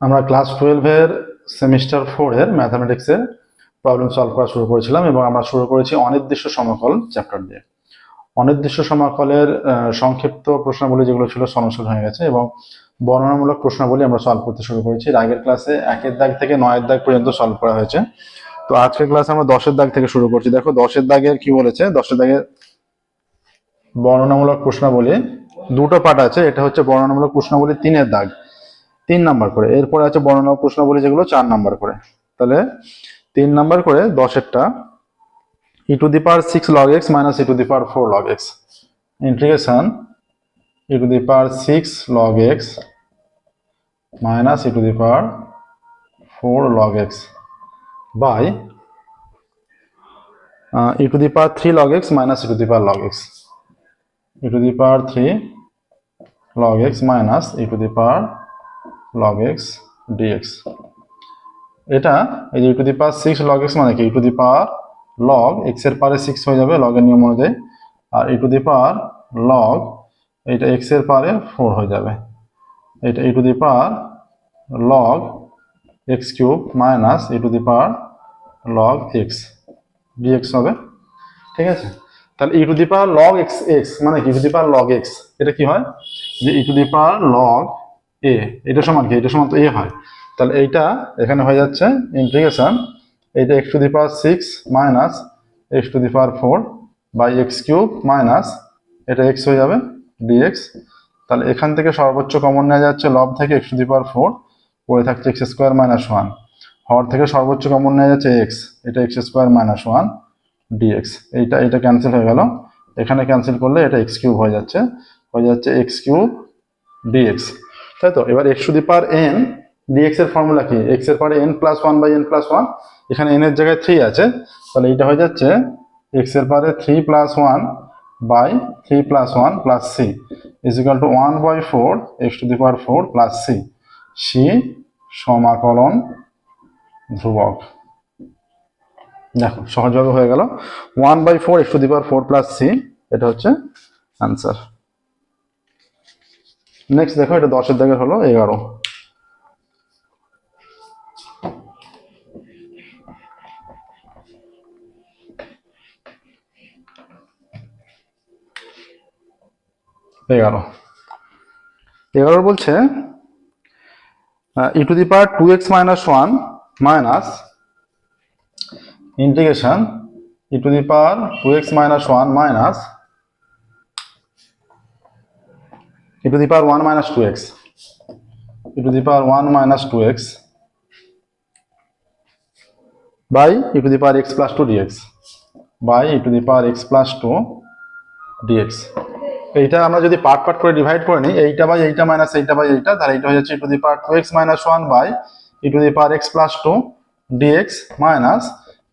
আমরা ক্লাস টুয়েলভের সেমিস্টার ফোরের ম্যাথামেটিক্সের প্রবলেম সলভ করা শুরু করেছিলাম এবং আমরা শুরু করেছি অনির্দিষ্ট সমাকল চ্যাপ্টার দিয়ে। অনির্দিষ্ট সমাকলের সংক্ষিপ্ত প্রশ্নাবলী যেগুলো ছিল সমাধান হয়ে গেছে এবং বর্ণনামূলক প্রশ্নাবলী আমরা সলভ করতে শুরু করেছি। আগের ক্লাসে একের দাগ থেকে নয়ের দাগ পর্যন্ত সলভ করা হয়েছে। তো আজকের ক্লাসে আমরা দশের দাগ থেকে শুরু করছি। দেখো দশের দাগের কি বলেছে? দশের দাগের বর্ণনামূলক প্রশ্নাবলী, দুটো পার্ট আছে। এটা হচ্ছে বর্ণনামূলক প্রশ্নাবলী, তিনের দাগ। তিন নাম্বার করে। এরপরে আছে বর্ণনা প্রশ্নাবলী যেগুলো, চার নাম্বার করে। তাহলে তিন নাম্বার করে দশেরটা। E to the power six log x minus e to the power four log x integration e to the power six log x minus e to the power four log x by e to the power three log x minus e to the power log x e to the power three log x minus e to the power log x dx এটা এই যে e to the power 6 log x মানে কি? e to the power log x এর পারে 6 হয়ে যাবে log এর নিয়ম অনুযায়ী। আর e to the power log এটা x এর পারে 4 হয়ে যাবে। এটা e to the power log x cube minus e to the power log x dx হবে। ঠিক আছে? তাহলে e to the power log x x মানে কি? To the power log x এটা কি হয়? যে ই to the power log a এটা সমান কি? এটা সমান তো এ হয়। তাহলে এইটা এখানে হয়ে যাচ্ছে ইন্টিগ্রেশন এইটা x to the power six minus x to the power four by x cube minus এটা এক্স হয়ে যাবে ডিএক্স তাহলে এখান থেকে সর্বোচ্চ কমন নেওয়া যাচ্ছে লব থেকে x to the power four পড়ে থাকছে এক্স স্কোয়ার মাইনাস ওয়ান হর থেকে সর্বোচ্চ কমন নেওয়া যাচ্ছে এক্স এটা x square minus one dx এইটা এটা ক্যান্সেল হয়ে গেল। এখানে ক্যান্সেল করলে এটা এক্স কিউব হয়ে যাচ্ছে হয়ে যাচ্ছে এক্স কিউব ডিএক্স তাই তো? এবার x to the power n dx এর ফর্মুলা কি? এক্সের পারে n plus one by n plus one এখানে এন এর জায়গায় থ্রি আছে। তাহলে এইটা হয়ে যাচ্ছে এক্সের পারে three plus one by three plus one plus c is equal to one by four x to the power four plus c c সমাকলন ধ্রুবক। দেখো, সহজভাবে হয়ে গেল। One by four x to the power four plus c এটা হচ্ছে answer next দেখো, এটা দশের দাগের হলো এগারো। এগারো। এগারো বলছে e to the power two x minus one minus integration e to the the power 2x minus 1 minus e to the power 1 minus 2x e to the power 1 minus 2x by e to the power x plus 2 dx by e to the power x plus 2 dx. এইটা আমরা যদি part part করে divide করে নিই, এইটা by এইটা minus এইটা by এইটা, তাহলে এইটা হয়ে যাচ্ছে to the power two x minus one by e to the power x plus two dx minus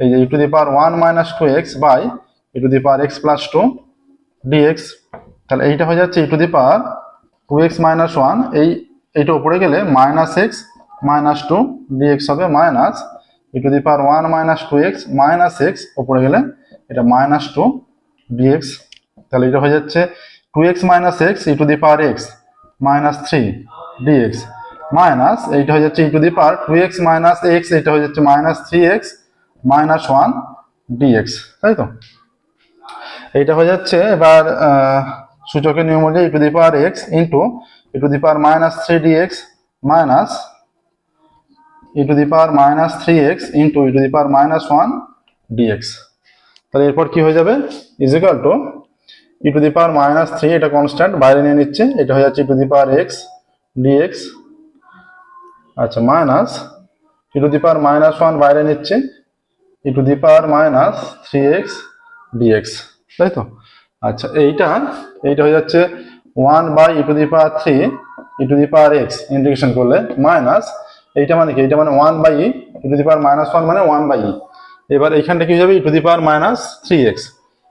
এই যে to the power one minus two x by e to the power x plus two dx তাহলে এইটা হয়ে যাচ্ছে e to the power two x minus one এই, এইটা উপরে গেলে minus x minus two dx হবে minus e to the power one minus two x minus x উপরে গেলে এটা মাইনাস টু ডিএক্স তাহলে এটা হয়ে যাচ্ছে two x minus x e to the power x minus three dx minus এইটা হয়ে যাচ্ছে e to the power two x minus x এটা হয়ে যাচ্ছে minus three x minus one dx তাই তো? এইটা হয়ে যাচ্ছে এবার সূচকের নিয়ম অনুযায়ী e to the power x into e to the power minus three dx minus e to the power minus three x into e to the power minus one dx তাহলে এরপর কি হয়ে যাবে? Is equal to e the power minus three এটা constant বাইরে নিয়ে নিচ্ছে, এটা হয়ে যাচ্ছে e to the power x dx আচ্ছা minus e to the power minus one বাইরে নিচ্ছে e to the power minus three x dx তাই তো? আচ্ছা এইটা এইটা হয়ে যাচ্ছে one by e to the power three e to the power x integration করলে মাইনাস এইটা মানে কি? এইটা মানে one by e e to the power minus one মানে ওয়ান বাই ই এবার এইখানটা কি হয়ে যাবে? E to the power minus three x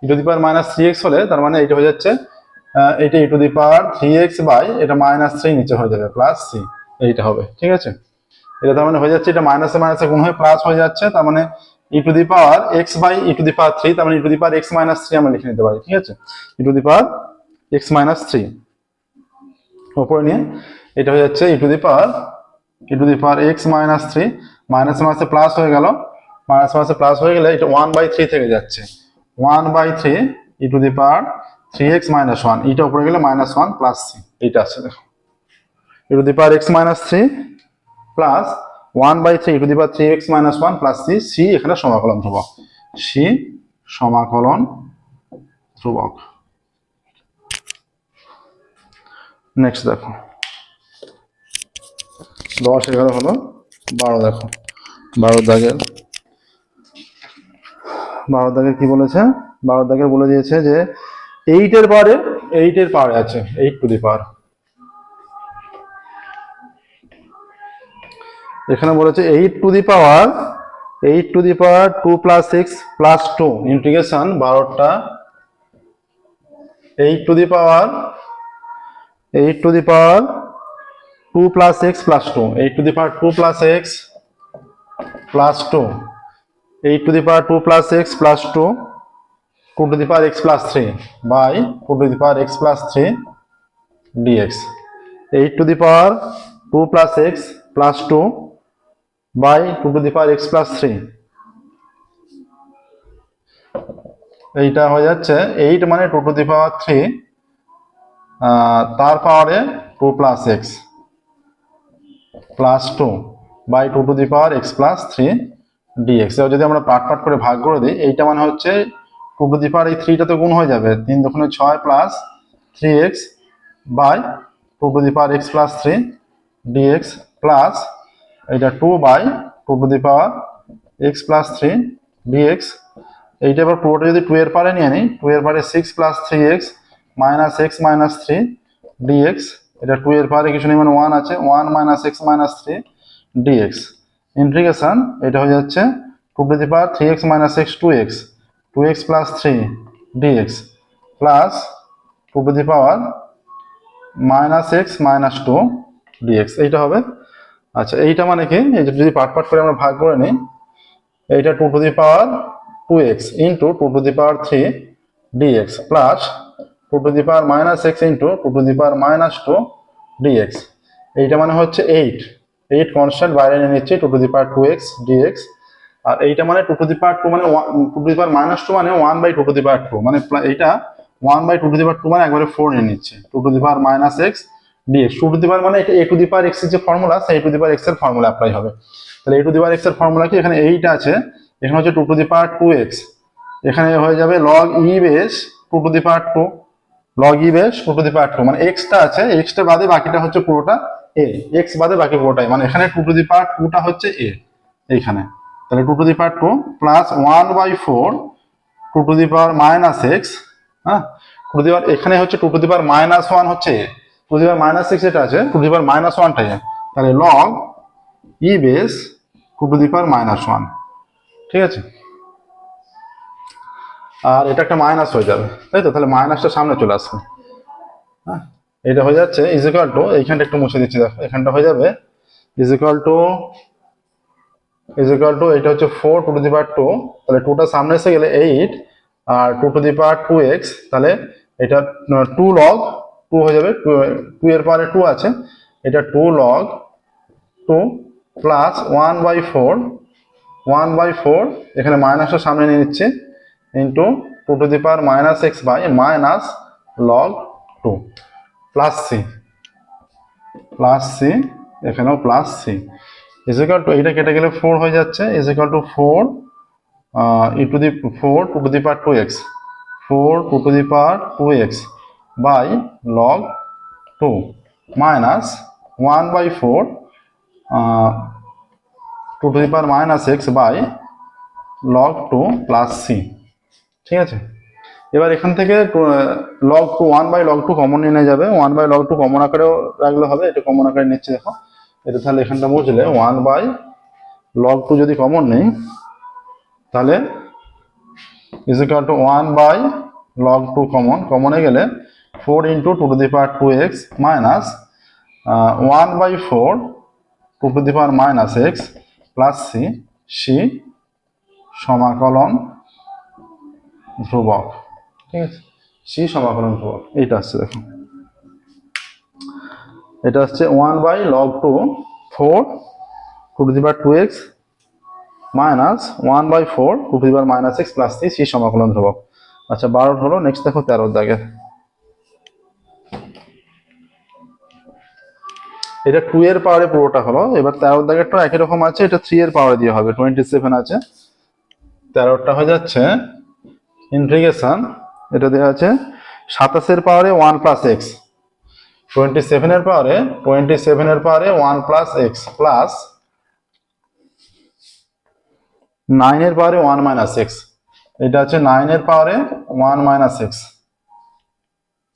e to the power minus three x হলে তার মানে এইটা হয়ে যাচ্ছে এইটা e to the power three x by এটা মাইনাস থ্রি নিচে হয়ে যাবে প্লাস সি এইটা হবে, ঠিক আছে? এটা তার মানে হয়ে যাচ্ছে, এটা মাইনাসে মাইনাসে গুণ হয়ে প্লাস হয়ে যাচ্ছে, তার মানে e to the power x by e to the power three তার মানে e to the power x minus three আমরা লিখে নিতে পারি, ঠিক আছে? E to the power x minus three ওপরে নিয়ে, এটা হয়ে যাচ্ছে e to the power e to the power x minus three minus মাসে প্লাস হয়ে গেল মাইনাস মাসে প্লাস হয়ে গেলে এটা ওয়ান বাই থ্রি থেকে যাচ্ছে। One by three e to the power three x minus one এটা উপরে গেলে মাইনাস ওয়ান প্লাস সি এইটা আছে, দেখো। E to the power x minus three plus one by three to the power three x minus one plus c c এখানে সমাকলন ধ্রুবক। C সমাকলন ধ্রুবক। নেক্সট দেখো। দশ এগারো হলো, বারো দেখো। বারো দাগের বারো দাগের কি বলেছে? বারো দাগের বলে দিয়েছে যে এইটের পারে এইটের পারে আছে এইট টু দি পাওয়ার এখানে বলেছে eight to the power eight to the power two plus six plus two integration বারোটা। Eight to the power eight to the power two plus x plus two eight to the power two plus x plus two eight to the power two plus x plus two two to the power x plus three by two to the power x plus three dx eight to the power two plus x plus two by two to the power x plus three. এইটা হয়ে যাচ্ছে eight মানে two to the power three তার পাওয়ারে two plus x plus two by two to the power x plus three dx যদি আমরা part part করে ভাগ করে দিই, এইটা মানে হচ্ছে টু টু দি পাওয়ার এই থ্রিটা তো গুণ হয়ে যাবে তিন দোকানে ছয় plus three x by two to the power x plus three dx plus এইটা two by two to the power x plus three dx এইটা এবার পুরোটা যদি টু এর পারে নিয়ে নিই টু এর পারে six plus three x minus x minus three dx এটা টু এর পারে কিছু নেই মানে ওয়ান আছে one minus x minus three dx integration এটা হয়ে যাচ্ছে two to the power three x minus x two x two x plus three dx plus two to the power minus x minus two dx এইটা হবে আচ্ছা এইটা মানে কি এই যদি পার্ট পার্ট করে আমরা ভাগ করে নিই এইটা two to the power two x into two to the power three dx plus two to the power minus x into two to the power minus two dx এইটা মানে হচ্ছে এইট এইট কনস্ট্যান্ট বাইরে নিয়ে নিচ্ছি two to the power two x dx আর এইটা মানে two to the power two মানে two to the power minus two মানে one by two to the power two মানে এইটা one by two to the power two মানে একবারে four নিয়ে নিচ্ছে two to the power minus x dx two to the মানে এটা এ to the পাওয়ার এক্সের যে ফর্মুলা সেই টু দি পাওয়ার এক্সের ফর্মুলা অ্যাপ্লাই হবে তাহলে এ টু দি পাওয়ার এক্সের ফর্মুলা কি এখানে এইট আছে এখানে হচ্ছে two two the two x এখানে হয়ে যাবে log e base two two the two log e base two two the power two মানে এক্সটা আছে এক্সটা বাদে বাকিটা হচ্ছে পুরোটা এ এক্স বাদে বাকি পুরোটাই মানে এখানে টু টু দি টুটা হচ্ছে এ এইখানে তাহলে two to the two plus one by four two to the minus x হ্যাঁ টু টু দি এখানে হচ্ছে two to the minus one হচ্ছে এ টু দি মাইনাস সিক্স এটা আছে টু দি মাইনাস ওয়ানটাই তাহলে log e base two to the minus one ঠিক আছে? আর এটা একটা মাইনাস হয়ে যাবে। তাই তো? তাহলে মাইনাসটা সামনে চলে আসবে হ্যাঁ? এটা হয়ে যাচ্ছে ইজ টু এইখানটা একটু মুছে দিচ্ছি, দেখো। এখানটা হয়ে যাবে ইজ টু ইজ টু এটা হচ্ছে four two to the power two তাহলে টুটা সামনে এসে গেলে eight R two to the power two x তাহলে এটা টু লগ টু হয়ে যাবে টু এর পারে টু আছে। এটা two log two plus one by four one by four এখানে মাইনাসটা সামনে নিয়ে নিচ্ছে into two to the power minus x by minus log two plus C plus C এখানেও plus C is equal to এইটা কেটে গেলে ফোর হয়ে যাচ্ছে is equal to four e to the four two to the power two x four two to the power two x by log two minus one by four two to the power minus x by log two plus C ঠিক আছে? এবার এখান থেকে log two one by log two common নিয়ে যাবে। One by log two common আকারেও রাখলে হবে। এটা কমন আকারে নিচ্ছে দেখো। এটা তাহলে এখানটা বুঝলে ওয়ান বাই লগ টু যদি কমন নেই, তাহলে is equal to one by log two common কমনে গেলে four into two to the power two x minus one by four two to the power minus x plus C C সমাকলন ধ্রুবক। ঠিক আছে? C সমাকলন ধ্রুবক। এইটা আসছে দেখো। এটা হচ্ছে one by log two four two to the power two x minus one by four two to the power minus x plus three C সমাকলন ধ্রুবক। আচ্ছা বারোর হলো নেক্সট দেখো তেরোর দাগে এটা টু এর পাওয়ারে পুরোটা হলো। এবার তেরোর দাগেরটা একই রকম আছে, এটা থ্রি এর পাওয়ারে দিয়ে হবে টোয়েন্টি সেভেন আছে। তেরোটা হয়ে যাচ্ছে ইন্টিগ্রেশন এটা দেওয়া আছে সাতাশের পাওয়ারে ওয়ান প্লাস এক্স টোয়েন্টি সেভেনের পাওয়ারে টোয়েন্টি সেভেনের পাওয়ারে ওয়ান প্লাস এক্স প্লাস নাইনের পাওয়ারে ওয়ান মাইনাস এক্স এটা হচ্ছে নাইনের পাওয়ারে ওয়ান মাইনাস এক্স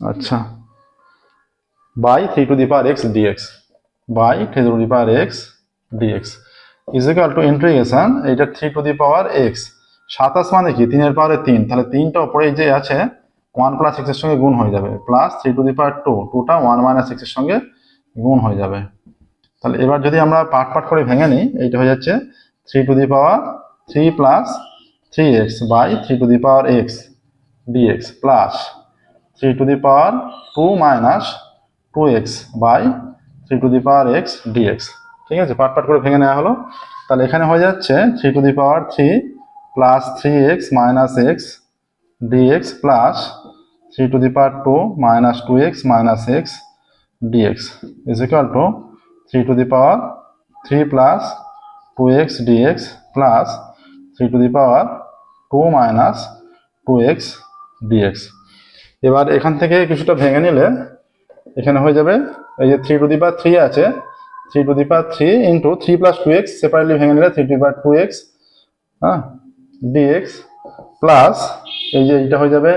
আচ্ছা। By three to the power x d x by three to the power x d x is equal to integration এইটা three to the power x সাতাশ মানে কি? তিনের পাওয়ারে তিন। তাহলে তিনটা উপরে যে আছে ওয়ান প্লাস এক্সের সঙ্গে গুণ হয়ে যাবে। Plus three to the power two টুটা ওয়ান মাইনাস এক্সের সঙ্গে গুণ হয়ে যাবে। তাহলে এবার যদি আমরা পার্ট পার্ট করে ভেঙে নিই, এইটা হয়ে যাচ্ছে three to the power three plus three x by three to the power x d x plus three to the power two minus two x by three to the power x d x ঠিক আছে? Part part করে ভেঙে নেওয়া হলো। তাহলে এখানে হয়ে যাচ্ছে three to the power three plus three x minus x d x plus three to the power two minus two x minus x d x is equal to three to the power three plus two x d x plus three to the power two minus two x d x এবার এখান থেকে কিছুটা ভেঙে নিলে এখানে হয়ে যাবে এই যে three to the power three আছে three to the power three into three plus two x separately ভেঙে নিলে three to the two x হ্যাঁ ডিএক্স প্লাস এই যে এটা হয়ে যাবে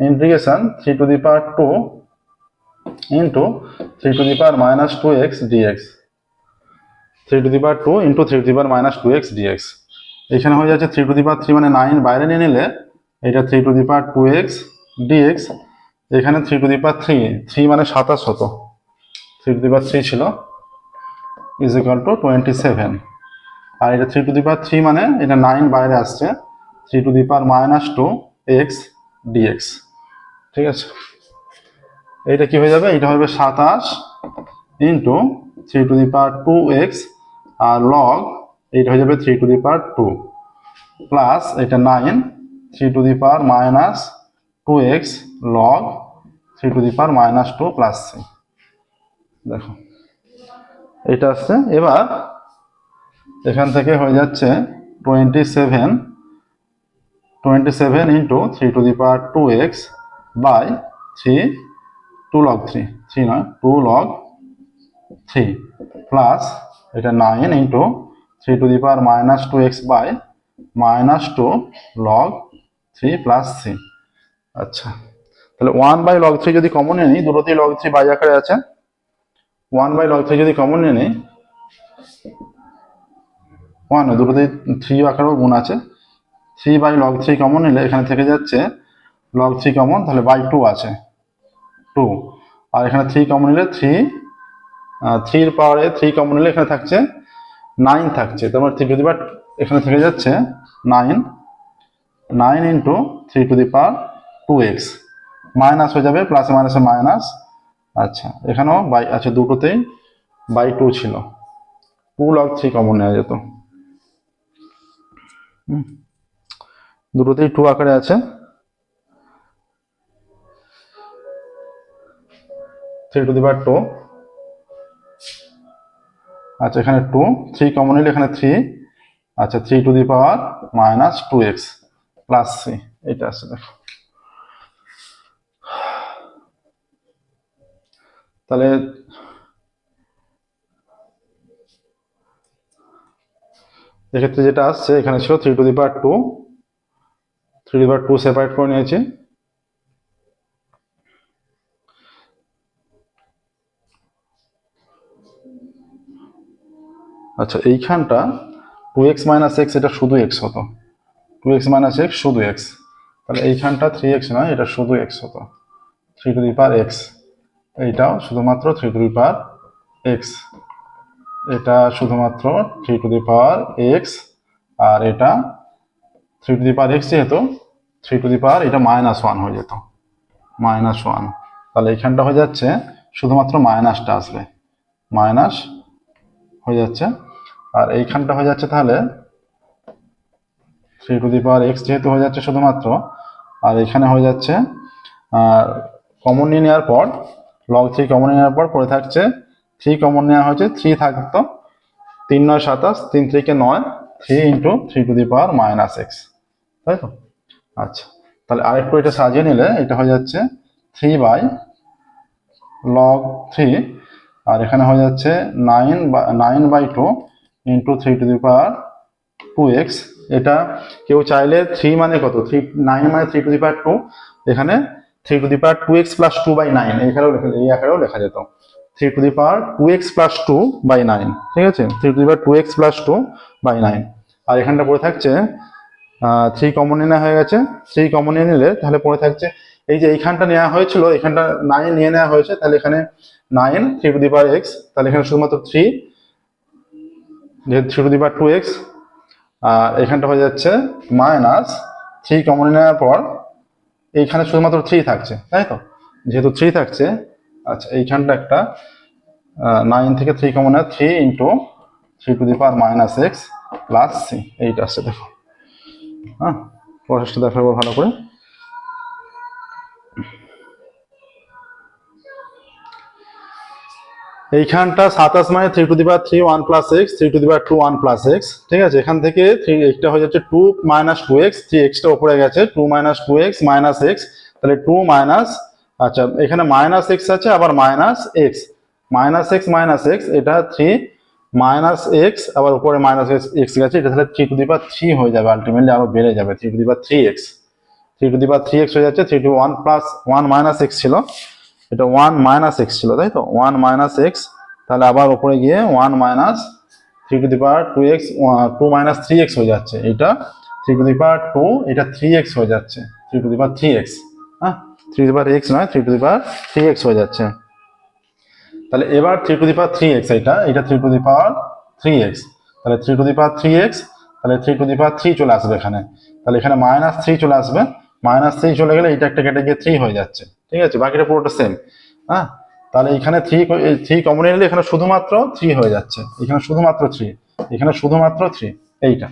integration three to the power two into three to the power minus two x d x three to the power two into three to the power minus two x d x এখানে হয়ে যাচ্ছে three to the power three মানে nine বাইরে নিয়ে নিলে এটা three to the power two x d x এখানে three to the power three three মানে সাতাশ হতো three to the power three ছিল is equal to twenty seven আর এটা three to the power three মানে এটা নাইন বাইরে আসছে three to the power minus two x d x ঠিক আছে? এইটা কি হয়ে যাবে? এটা হবে সাতাশ into three to the power two x R log এইটা হয়ে যাবে three to the power two plus এটা nine three to the power minus two x log three to the power minus two plus C দেখো। এটা আসছে। এবার এখান থেকে হয়ে যাচ্ছে twenty seven twenty seven into three to the power two x by three two log three three নয় two log three plus এটা nine into three to the power minus two x by minus two log three plus three আচ্ছা তাহলে one by log three যদি common নিই, দুটোতেই log three by আকারে আছে। One by log three যদি common নিয়ে নেই ওয়ান দুটোতেই থ্রি আকারেও গুণ আছে। Three by log three common নিলে এখানে থেকে যাচ্ছে লগ থ্রি কমন তাহলে বাই টু আছে। টু আর এখানে থ্রি কমন নিলে থ্রি থ্রির পাওয়ারে থ্রি কমন নিলে এখানে থাকছে নাইন থাকছে। তারপর থ্রি টু দি পাওয়ার এখানে থেকে যাচ্ছে nine nine into three to the power two x minus হয়ে যাবে প্লাসে মাইনাসে মাইনাস আচ্ছা এখানেও বাই আচ্ছা দুটোতেই বাই টু ছিল। টু লগ থ্রি কমন নেওয়া যেত। দুটোতেই টু আকারে আছে। থ্রি টু দি টু আচ্ছা এখানে টু থ্রি কমন নিলে এখানে থ্রি আচ্ছা three to the power minus two x plus C এটা আছে, দেখো। তাহলে এক্ষেত্রে যেটা আসছে, এখানে ছিল three to the power two three to power two separate করে নিয়েছি। আচ্ছা এইখানটা টু এক্স মাইনাস এক্স এটা শুধু এক্স হতো। টু এক্স মাইনাস এক্স শুধু এক্স তাহলে এইখানটা থ্রি এক্স নয়, এটা শুধু এক্স হতো। Three to the power x এইটাও শুধুমাত্র three to the power x এটা শুধুমাত্র three to the power x আর এটা three to the power x যেহেতু থ্রি টু দি পাওয়ার এটা মাইনাস ওয়ান হয়ে যেত। মাইনাস ওয়ান তাহলে এইখানটা হয়ে যাচ্ছে, শুধুমাত্র মাইনাসটা আসবে। মাইনাস হয়ে যাচ্ছে। আর এইখানটা হয়ে যাচ্ছে তাহলে three to the power x যেহেতু হয়ে যাচ্ছে শুধুমাত্র, আর এখানে হয়ে যাচ্ছে, আর কমন নিয়ে নেওয়ার পর লগ থ্রি কমন নেওয়ার পর পড়ে থাকছে থ্রি কমন নেওয়া হয়েছে থ্রি থাকতো। তিন নয় সাতাশ, তিন থেকে নয় three into three to the power minus x তাই তো? আচ্ছা তাহলে আরেকটু এটা সাজিয়ে নিলে এটা হয়ে যাচ্ছে থ্রি বাই লগ থ্রি আর এখানে হয়ে যাচ্ছে নাইন বা nine by two into three to the power two x এটা কেউ চাইলে থ্রি মানে কত? থ্রি নাইন মানে three to the power two এখানে three to the power two x plus two by nine এখানেও লেখা এই আকারেও লেখা যেত। Three to the power two x plus two by nine ঠিক আছে? Three to the power two x plus two by nine আর এখানটা পড়ে থাকছে থ্রি কমন নেওয়া হয়ে গেছে। থ্রি কমন নিয়ে নিলে তাহলে পড়ে থাকছে, এই যে এইখানটা নেওয়া হয়েছিল এখানটা নাইন নিয়ে নেওয়া হয়েছে, তাহলে এখানে nine three to the power x তাহলে এখানে শুধুমাত্র থ্রি যেহেতু three to the power two x আর এখানটা হয়ে যাচ্ছে মাইনাস থ্রি কমন নেওয়ার পর এইখানে শুধুমাত্র থ্রি থাকছে, তাই তো? যেহেতু থ্রি থাকছে আচ্ছা এইখানটা একটা নাইন থেকে থ্রি কমন হয় three into three to the power minus x plus C এইটা আসছে দেখো। হ্যাঁ প্রসেসটা দেখাবো ভালো করে। এইখানটা সাতাশ মানে three to the power three one plus x three to the power two one plus x ঠিক আছে? এখান থেকে থ্রি এইটা হয়ে যাচ্ছে two minus two x three extra উপরে গেছে two minus two x minus x তাহলে টু মাইনাস আচ্ছা এখানে মাইনাস এক্স আছে, আবার minus x minus x minus x এটা থ্রি মাইনাস এক্স আবার উপরে মাইনাস এক্স এক্স গেছে, এটা তাহলে three to the power three হয়ে যাবে আলটিমেটলি আরও বেড়ে যাবে three to the power three x three to the power three x হয়ে যাচ্ছে three to one plus one minus x ছিল। এটা ওয়ান মাইনাস এক্স ছিল, তাই তো? ওয়ান মাইনাস এক্স তাহলে আবার ওপরে গিয়ে one minus three to the power two x two minus three x হয়ে যাচ্ছে। এটা three to the power two এটা থ্রি এক্স হয়ে যাচ্ছে। Three to the power three x হ্যাঁ? Three to the power x নয় three to the power three x হয়ে যাচ্ছে। তাহলে এবার three to the power three x এটা এটা three to the power three x তাহলে three to the power three x তাহলে three to the power three চলে আসবে এখানে। তাহলে এখানে মাইনাস থ্রি চলে আসবে। মাইনাস থ্রি চলে গেলে এটা একটা কেটে গিয়ে থ্রি হয়ে যাচ্ছে। ঠিক আছে? বাকিটা পুরোটা সেম হ্যাঁ? তাহলে এখানে থ্রি থ্রি কমন নিলে এখানে শুধুমাত্র থ্রি হয়ে যাচ্ছে। এখানে শুধুমাত্র থ্রি এখানে শুধুমাত্র থ্রি এইটা।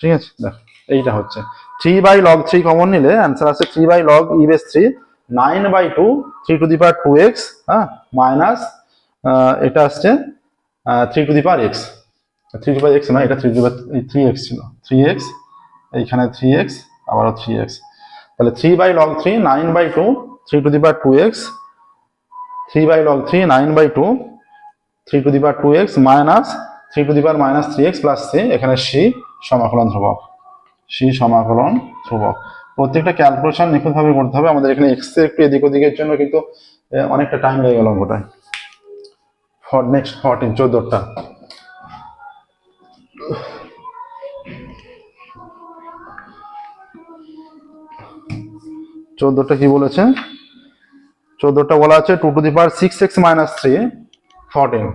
ঠিক আছে? দেখো, এইটা হচ্ছে। Three by log three common নিলে অ্যান্সার আছে three by log e base three nine by two three to the power two x হ্যাঁ? মাইনাস এটা আসছে three to the power x three to power x না এটা three to three x ছিল। Three x এইখানে three x আবারও three x তাহলে three by log three nine by two three to the power two x three by log three nine by two three to the power two x minus three to the power minus three x plus C এখানে C সমাকলন ধ্রুবক। C সমাকলন ধ্রুবক। প্রত্যেকটা calculation নিখুঁতভাবে করতে হবে। আমাদের এখানে এক্স একটু এদিক ওদিকের জন্য কিন্তু অনেকটা টাইম লেগে গেল অঙ্কটায় ফর নেক্সট ফর্টিন চোদ্দটা। চোদ্দটা কি বলেছে? চোদ্দটা বলা আছে two to the power six x minus three fourteen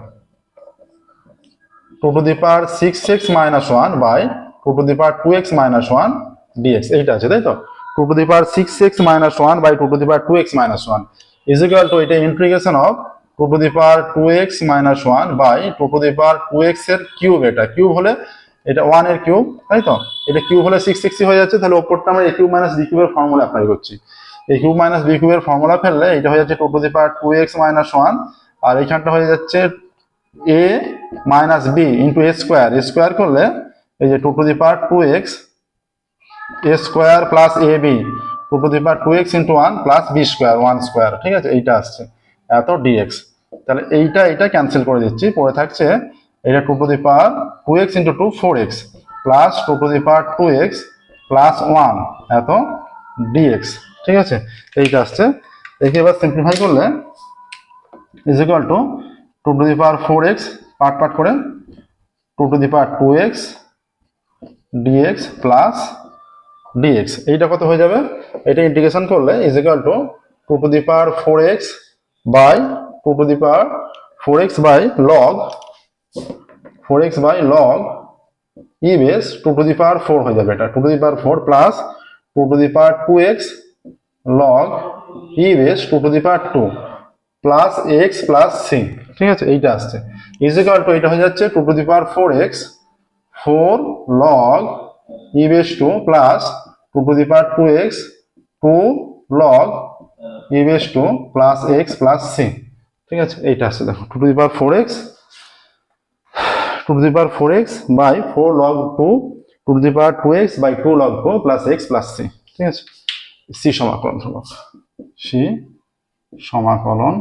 two to the power six x minus one by two to the power two x minus one dx এইটা আছে, তাই তো? Two to the power six x minus one by two to the power two x minus one is equal to এটা integration of two to the power two x minus one by two to the power two এক্সের cube এটা। Cube হলে এটা ওয়ানের cube তাই তো? এটা cube হলে সিক্স সিক্সটি হয়ে যাচ্ছে, তাহলে ওপরটা আমরা এ কিউব মাইনাস ডি কিউবের ফর্মুলা অ্যাপ্লাই করছি। এ কিউব মাইনাস বি কিউবের ফর্মুলা ফেললে এটা হয়ে যাচ্ছে two to the power two x minus one আর এইখানটা হয়ে যাচ্ছে a minus b into a square square করলে এই যে two to the power two x a square plus a b two to the power two x into one plus b square one square ঠিক আছে? এইটা আসছে। এত dx তাহলে এইটা এটা ক্যান্সেল করে দিচ্ছি। পরে থাকছে এটা two to the power two x into two four x plus two to the power two x plus one এত ডিএক্স ঠিক আছে? এইটা আসছে একে এবার সিম্পলিফাই করলে is equal to two to the power four x part part করে two to the power two x dx plus dx এইটা কত হয়ে যাবে? এটা ইন্টিগ্রেশন করলে is equal to two to the power four x by two to the power four x by log four x by log e base two to the power four হয়ে যাবে এটা। Two to the power four plus two to the power two x log e base two to the power two plus x plus C ঠিক আছে? এইটা আসছে। Is equal to এটা হয়ে যাচ্ছে two to the power four x four log e base two plus two to the power two x two log e base two plus x plus C ঠিক আছে? এইটা আসছে, দেখো two to the power four x two to the power four x by four log two two to the power two x by two log two plus x plus C ঠিক আছে? C সমাকলন ধ্রুবক। C সমাকলন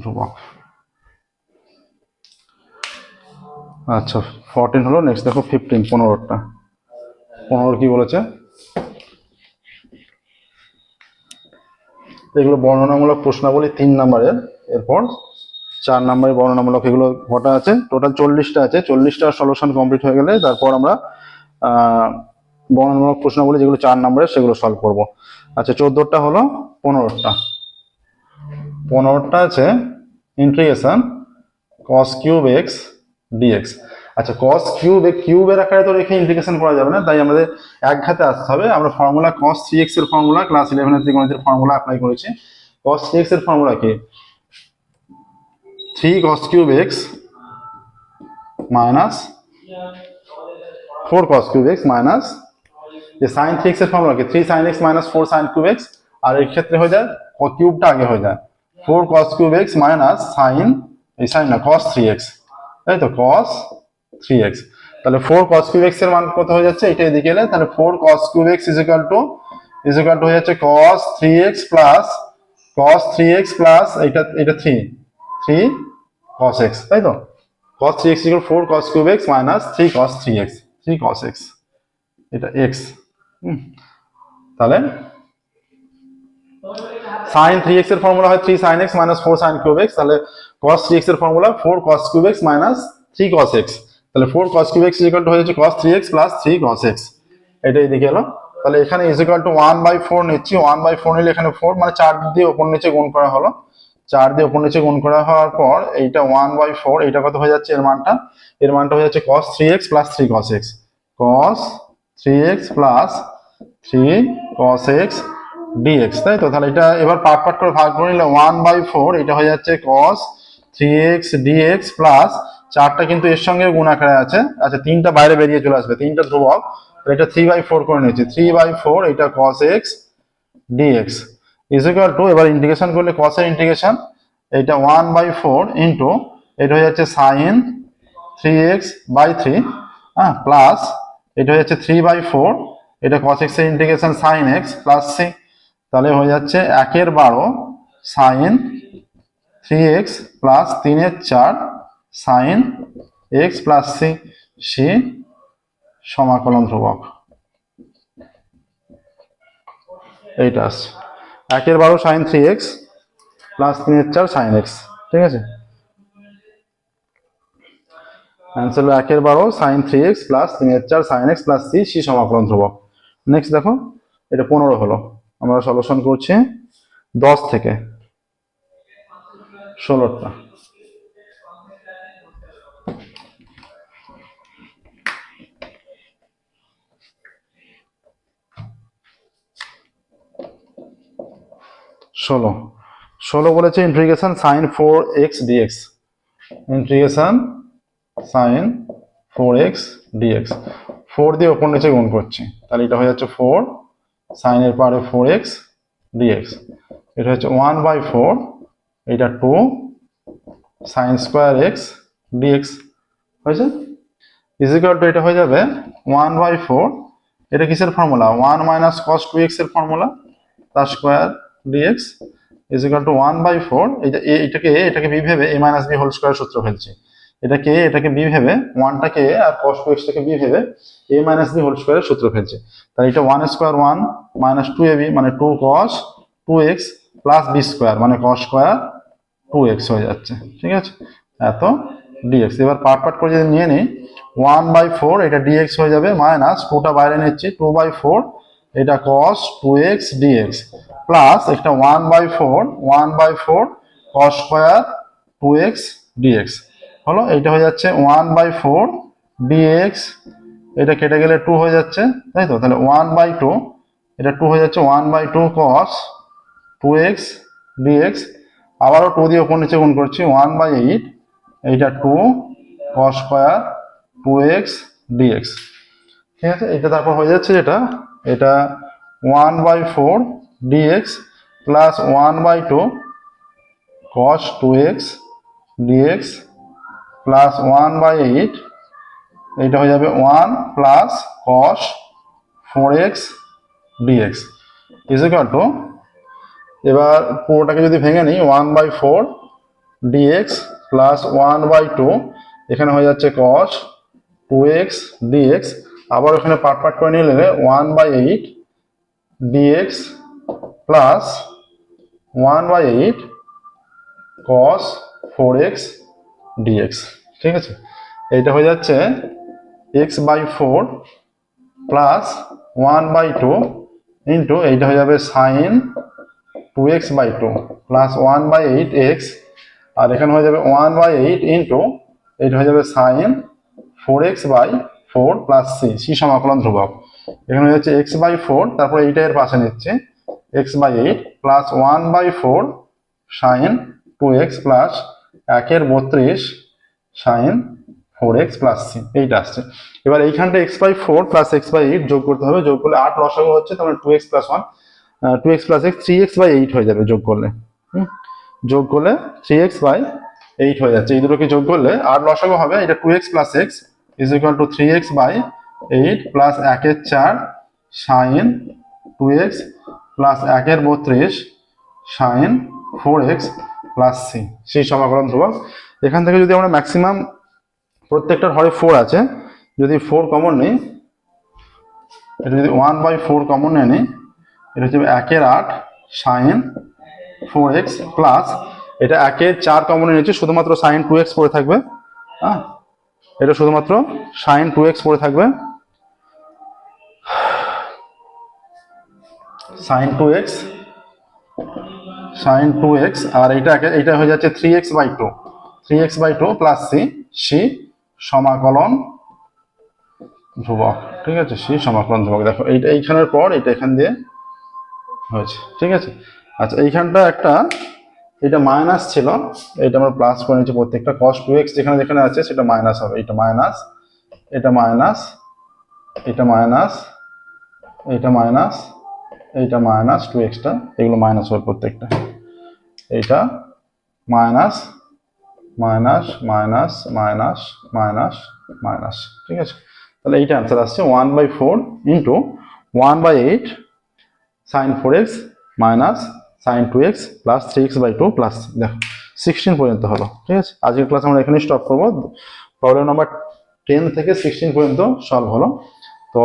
ধ্রুবক। আচ্ছা fourteen হলো next দেখো fifteen পনেরোটা পনেরো কি বলেছে? এগুলো বর্ণনামূলক প্রশ্নাবলী তিন নম্বরের। এরপর চার নম্বরের বর্ণনামূলক এগুলো কটা আছে। টোটাল চল্লিশটা আছে। চল্লিশটা সলিউশন কমপ্লিট হয়ে গেলে তারপর আমরা বর্ণনামূলক প্রশ্নাবলী যেগুলো চার নম্বরের সেগুলো সলভ করব। আচ্ছা চোদ্দোটা হলো পনেরোটা। পনেরোটা আছে integration cos cube x dx আচ্ছা cos কিউব কিউবের আকারে তো রেখে ইন্টিগ্রেশন করা যাবে না, তাই আমাদের এক ঘাতে আসতে হবে। আমরা ফর্মুলা cos থ্রি এক্সের ফর্মুলা ক্লাস ইলেভেনের ত্রিকোণমিতির ফর্মুলা অ্যাপ্লাই করেছি। cos থ্রি এক্সের ফর্মুলা কি? Three cos cube x minus four cos cube x minus যে সাইন থ্রি এক্সের ফর্মুলা কি? Three sine x minus four sine cube x আর এই ক্ষেত্রে হয়ে যায় কিউবটা আগে হয়ে যায়। Four cos cube x minus sine এই সাইন না, cos থ্রি এক্স তাই তো? cos থ্রি এক্স তাহলে ফোর কস কিউব এক্সের মান কত হয়ে যাচ্ছে? এটা এদিকে এলে, তাহলে four cos cube x is equal to is equal to হয়ে যাচ্ছে cos three x plus cos three x plus এটা এটা থ্রি থ্রি কস এক্স তাই তো? cos three x equal four cos cube x minus three cos three x three cos x এটা x তাহলে? Sine three এক্সের formula হয় three sine x minus four sine cube x তাহলে cos three এক্সের formula four cos cube x minus three cos x তাহলে four cos cube x equal to হয়ে যাচ্ছে cos three x plus three cos x এটা এদিকে এলো। তাহলে এখানে is equal to one by four নিচ্ছি। ওয়ান বাই ফোর নিলে এখানে ফোর মানে চার দিয়ে ওপর নিচে গুণ করা হলো। চার দিয়ে ওপর নিচে গুণ করা হওয়ার পর এইটা ওয়ান বাই ফোর এটা কত হয়ে যাচ্ছে? এর মানটা। এর মানটা হয়ে যাচ্ছে cos three x plus three cos x cos three x plus three cos x dx, তাই তো? তাহলে এটা এবার পার্ট পার্ট করে ভাগ করে নিলে ওয়ান বাই ফোর এটা হয়ে যাচ্ছে cos three x dx plus চারটা কিন্তু এর সঙ্গে গুণ আকারে আছে। আচ্ছা তিনটা বাইরে বেরিয়ে চলে আসবে, তিনটা ধ্রুবক। এটা থ্রি বাই ফোর করে নিয়েছি। থ্রি বাই ফোর এটা cos x dx is equal to এবার ইন্টিগ্রেশন করলে এর ইন্টিগ্রেশন এটা ওয়ান বাই ফোর ইন্টু এটা হয়ে যাচ্ছে sine three x by three হ্যাঁ প্লাস এটা হয়ে যাচ্ছে থ্রি বাই ফোর এটা cos এক্সের integration sine x plus C তাহলে হয়ে যাচ্ছে একের বারো সাইন থ্রি এক্স প্লাস তিনের চার sine x plus C C সমাকলন ধ্রুবক। এইটা আসছে একের বারো সাইন থ্রি এক্স প্লাস তিনের চার সাইন এক্স ঠিক আছে? অ্যান্সার হলো একের বারো সাইন থ্রি এক্স প্লাস তিনের চার sine x plus C C সমাকলন ধ্রুবক। নেক্সট দেখো, এটা পনেরো হলো। আমরা সলিউশন করছি দশ থেকে ষোলোটা। ষোলো। ষোলো বলেছে integration sine four x dx integration sine four x dx four দিয়ে ওপর নিচে গুণ করছি। তাহলে এটা হয়ে যাচ্ছে ফোর সাইনের পারে ফোর এক্স ডিএক্স এটা হচ্ছে ওয়ান বাই ফোর এটা two sine square x dx হয়েছে? ইজিকাল টু এটা হয়ে যাবে ওয়ান বাই ফোর এটা কিসের formula one minus cos two এক্সের ফর্মুলা তার square dx is equal to one by four এটা এটাকে এটাকে বি ভেবে a minus b whole square সূত্র ফেলছি। এটাকে এটাকে বি ভেবে ওয়ানটাকে আর কস টু এক্সটাকে বি ভেবে এ মাইনাস বি হোল স্কোয়ারের সূত্র ফেলছে। তাহলে এটা one square one minus two a b মানে two cos two x plus b square মানে কস স্কোয়ার টু এক্স হয়ে যাচ্ছে। ঠিক আছে? এত ডিএক্স এবার পার্ট পার্ট করে যদি নিয়ে নিই ওয়ান বাই ফোর এটা ডিএক্স হয়ে যাবে মাইনাস টুটা বাইরে নিচ্ছি টু বাই ফোর এটা cos two x dx plus একটা one by four one by four cos square two x dx হলো, এইটা হয়ে যাচ্ছে ওয়ান বাই ফোর ডিএক্স এটা কেটে গেলে টু হয়ে যাচ্ছে, তাই তো? তাহলে ওয়ান বাই টু এটা টু হয়ে যাচ্ছে one by two cos two x dx আবারও টু দিয়ে ওপর নিচে গুণ করছি ওয়ান বাই এইট এইটা two cos square two x dx ঠিক আছে? এটা তারপর হয়ে যাচ্ছে যেটা, এটা one by four dx plus one by two cos two x dx plus one by eight এইটা হয়ে যাবে one plus cos four x dx is equal to এবার পুরোটাকে যদি ভেঙে নিই one by four dx plus one by two এখানে হয়ে যাচ্ছে কস টু এক্স ডিএক্স আবার ওখানে পার্ট পার্ট করে নিলে one by eight dx plus one by eight cos four x dx ঠিক আছে? এইটা হয়ে যাচ্ছে x by four plus one by two into এইটা হয়ে যাবে sine two x by two plus one by eight x আর এখানে হয়ে যাবে ওয়ান বাই এইট ইন্টু এইটা হয়ে যাবে sine four x by four plus C C সমাকলন ধ্রুবক। এখানে হয়ে যাচ্ছে এক্স বাই ফোর তারপরে এইটা এর পাশে নিচ্ছে। X by eight plus one by four sine two x plus একের বত্রিশ sine four x plus C এইটা আসছে। এবার এইখানটা x by four plus x by eight যোগ করতে হবে। যোগ করলে আট লসাগু হচ্ছে তাহলে two x plus one two x plus x three x by eight হয়ে যাবে যোগ করলে? যোগ করলে থ্রি এক্স বাই এইট হয়ে যাচ্ছে। এই দুটোকে যোগ করলে আর লসাগু হবে। এটা two x plus x is equal to three x by eight plus একের চার সাইন টু এক্স প্লাস একের বত্রিশ sine four x plus C C সমাকলন ধ্রুবক। এখান থেকে যদি আমরা ম্যাক্সিমাম প্রত্যেকটার হরে ফোর আছে, যদি ফোর কমন নিই, এটা যদি ওয়ান বাই ফোর কমন নিয়ে নিই, এটা হচ্ছে একের আট সাইন ফোর এক্স প্লাস এটা একের চার কমন নিচ্ছে শুধুমাত্র সাইন টু এক্স পড়ে থাকবে হ্যাঁ? এটা শুধুমাত্র সাইন টু এক্স পড়ে থাকবে sine two x sine two x আর এইটা এইটা হয়ে যাচ্ছে three x by two three x by two plus C C সমাকলন ধ্রুবক। ঠিক আছে? সি সমাকলন ধ্রুবক। দেখো এইটা এইখানের পর এটা এখান দিয়ে হয়েছে। ঠিক আছে? আচ্ছা এইখানটা একটা, এটা মাইনাস ছিল এটা আমরা প্লাস করে নিচ্ছি প্রত্যেকটা। কস টু এক্স যেখানে যেখানে আছে, সেটা মাইনাস হবে। এটা মাইনাস এটা মাইনাস এটা মাইনাস এটা মাইনাস এইটা মাইনাস টু এক্সটা এগুলো মাইনাস হবে প্রত্যেকটা। এইটা minus minus minus minus minus minus. ঠিক আছে? তাহলে এইটা অ্যান্সার আসছে one by four into one by eight sine four x minus sine two x plus three x by two plus দেখো সিক্সটিন পর্যন্ত হলো। ঠিক আছে? আজকের ক্লাস আমরা এখানে স্টপ করব। প্রবলেম নাম্বার টেন থেকে সিক্সটিন পর্যন্ত সলভ হলো। তো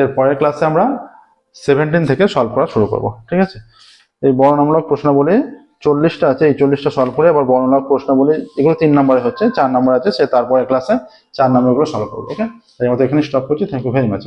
এর পরের ক্লাসে আমরা সেভেন্টিন থেকে সলভ করা শুরু করব। ঠিক আছে? এই বর্ণনামূলক প্রশ্নাবলী চল্লিশটা আছে, এই চল্লিশটা সলভ করে আবার বর্ণনা প্রশ্নাবলী এগুলো তিন নম্বরে হচ্ছে, চার নম্বর আছে, সে তারপরে ক্লাসে চার নম্বরগুলো সলভ করবে ওকে তাই আমাদের এখানে স্টপ করছি থ্যাংক ইউ ভেরি মাচ